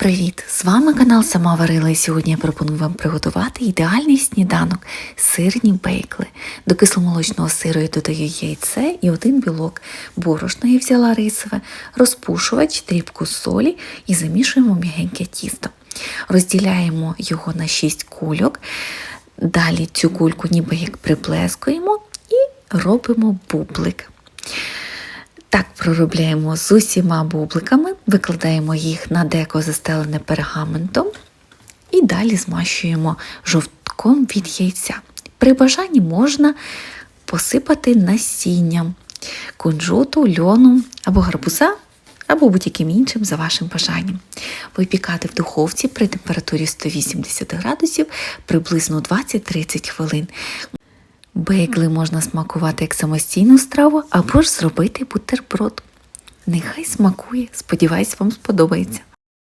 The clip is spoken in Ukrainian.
Привіт! З вами канал Сама Варила і сьогодні я пропоную вам приготувати ідеальний сніданок сирні бейкли. До кисломолочного сиру я додаю яйце і один білок. Борошно я взяла рисове, розпушувач, дрібку солі і замішуємо м'ягеньке тісто. Розділяємо його на 6 кульок. Далі цю кульку ніби як приплескуємо і робимо бублик. Так проробляємо з усіма бубликами, викладаємо їх на деко застелене пергаментом і далі змащуємо жовтком від яйця. При бажанні можна посипати насінням кунжуту, льону або гарбуза, або будь-яким іншим за вашим бажанням. Випікати в духовці при температурі 180 градусів приблизно 20-30 хвилин. Бейгли можна смакувати як самостійну страву або ж зробити бутерброд. Нехай смакує, сподіваюсь, вам сподобається.